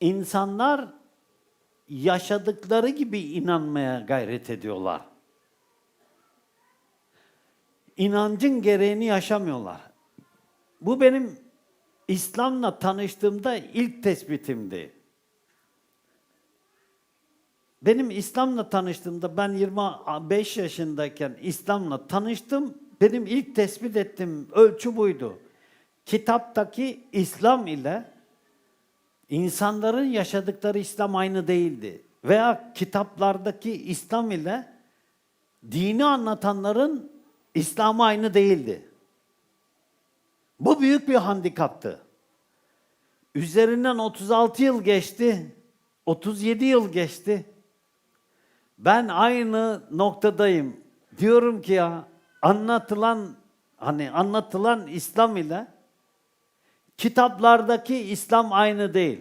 insanlar yaşadıkları gibi inanmaya gayret ediyorlar. İnancın gereğini yaşamıyorlar. Bu benim İslam'la tanıştığımda ilk tespitimdi. Benim İslam'la tanıştığımda ben 25 yaşındayken İslam'la tanıştım. Benim ilk tespit ettiğim ölçü buydu. Kitaptaki İslam ile insanların yaşadıkları İslam aynı değildi. Veya kitaplardaki İslam ile dini anlatanların İslam'ı aynı değildi. Bu büyük bir handikaptı. Üzerinden 36 yıl geçti. 37 yıl geçti. Ben aynı noktadayım. Diyorum ki ya anlatılan hani anlatılan İslam ile kitaplardaki İslam aynı değil.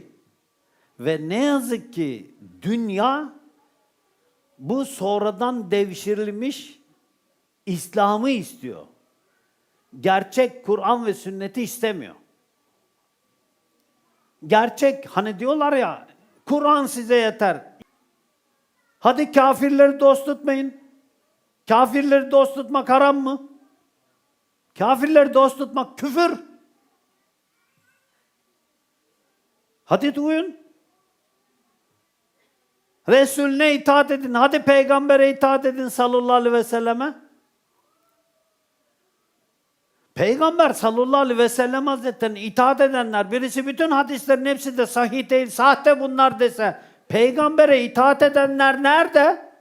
Ve ne yazık ki dünya bu sonradan devşirilmiş İslam'ı istiyor. Gerçek Kur'an ve sünneti istemiyor. Gerçek hani diyorlar ya Kur'an size yeter. Hadi kafirleri dost tutmayın. Kafirleri dost tutmak haram mı? Kafirleri dost tutmak küfür. Hadi duyun. Resulüne itaat edin. Hadi peygambere itaat edin sallallahu aleyhi ve selleme. Peygamber sallallahu aleyhi ve sellem hazretlerine itaat edenler birisi bütün hadislerin hepsi de sahih değil, sahte bunlar dese peygambere itaat edenler nerede?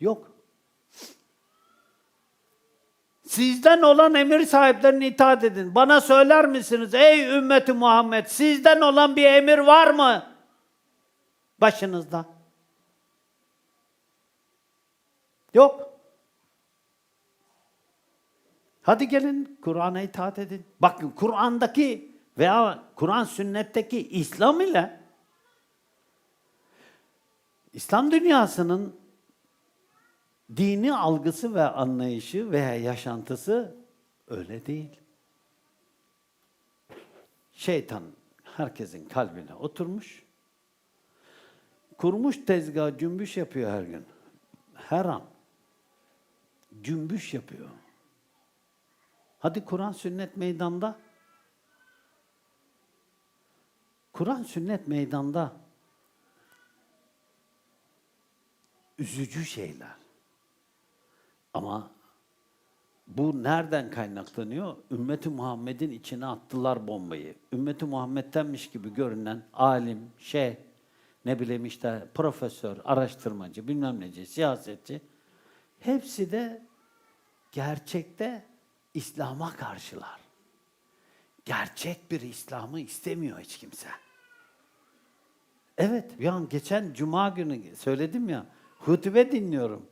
Yok. Sizden olan emir sahiplerine itaat edin. Bana söyler misiniz ey ümmeti Muhammed sizden olan bir emir var mı? Başınızda. Yok. Hadi gelin Kur'an'a itaat edin. Bakın Kur'an'daki veya Kur'an sünnetteki İslam ile İslam dünyasının dini algısı ve anlayışı veya yaşantısı öyle değil. Şeytan herkesin kalbine oturmuş. Kurmuş tezgah cümbüş yapıyor her gün. Her an. Cümbüş yapıyor. Hadi Kur'an sünnet meydanda. Kur'an sünnet meydanda. Üzücü şeyler. Ama bu nereden kaynaklanıyor? Ümmeti Muhammed'in içine attılar bombayı. Ümmeti Muhammed'denmiş gibi görünen alim, şeyh, ne bileyim işte profesör, araştırmacı, bilmem neci, siyasetçi hepsi de gerçekte İslam'a karşılar. Gerçek bir İslam'ı istemiyor hiç kimse. Evet, yani geçen cuma günü söyledim ya, hutbe dinliyorum.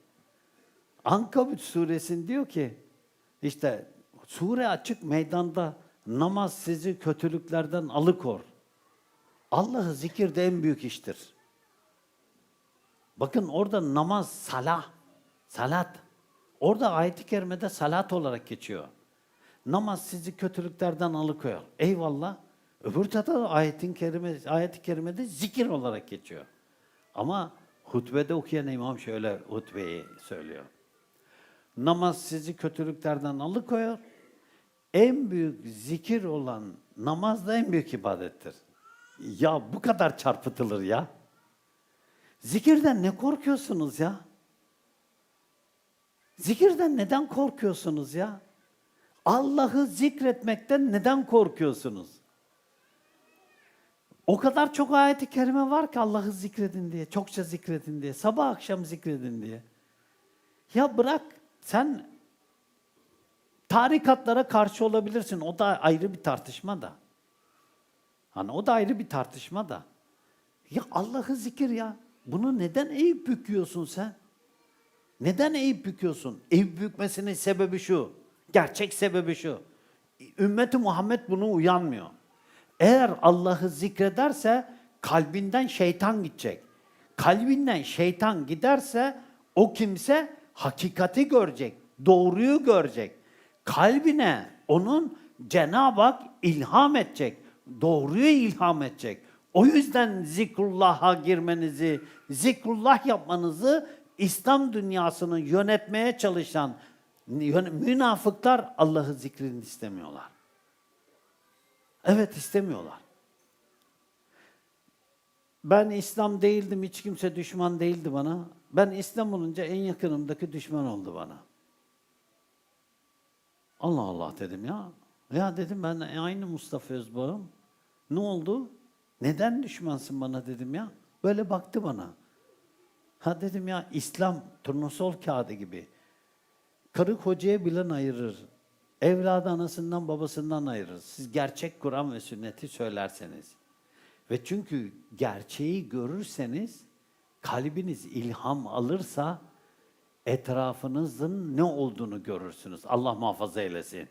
Ankabut suresinin diyor ki, işte sure açık meydanda namaz sizi kötülüklerden alıkor. Allah'ı zikir de en büyük iştir. Bakın orada namaz, salah, salat. Orada ayet-i kerimede salat olarak geçiyor. Namaz sizi kötülüklerden alıkoyar. Eyvallah. Öbür tarafta ayetin kerime, ayet-i kerimede zikir olarak geçiyor. Ama hutbede okuyan imam şöyle hutbeyi söylüyor. Namaz sizi kötülüklerden alıkoyar. En büyük zikir olan namaz da en büyük ibadettir. Ya bu kadar çarpıtılır ya. Zikirden ne korkuyorsunuz ya? Zikirden neden korkuyorsunuz ya? Allah'ı zikretmekten neden korkuyorsunuz? O kadar çok ayet-i kerime var ki Allah'ı zikredin diye, çokça zikredin diye, sabah akşam zikredin diye. Ya bırak sen tarikatlara karşı olabilirsin. O da ayrı bir tartışma da. Hani o da ayrı bir tartışma da. Ya Allah'ı zikir ya. Bunu neden eğip büküyorsun sen? Neden eğip büküyorsun? Eğip bükmesinin sebebi şu. Gerçek sebebi şu. Ümmeti Muhammed bunu uyanmıyor. Eğer Allah'ı zikrederse kalbinden şeytan gidecek. Kalbinden şeytan giderse o kimse hakikati görecek, doğruyu görecek. Kalbine onun Cenab-ı Hak ilham edecek. Doğruyu ilham edecek. O yüzden zikrullah'a girmenizi, zikrullah yapmanızı İslam dünyasını yönetmeye çalışan münafıklar Allah'ı zikrini istemiyorlar. Evet istemiyorlar. Ben İslam değildim, hiç kimse düşman değildi bana. Ben İslam olunca en yakınımdaki düşman oldu bana. Allah Allah dedim ya. Ya dedim ben aynı Mustafa Özbağ'ım. Ne oldu? Neden düşmansın bana dedim ya. Böyle baktı bana. Ha dedim ya İslam turnusol kağıdı gibi. Karı kocaya bilen ayırır. Evladı anasından babasından ayırır. Siz gerçek Kur'an ve sünneti söylerseniz. Ve çünkü gerçeği görürseniz, kalbiniz ilham alırsa etrafınızın ne olduğunu görürsünüz. Allah muhafaza eylesin.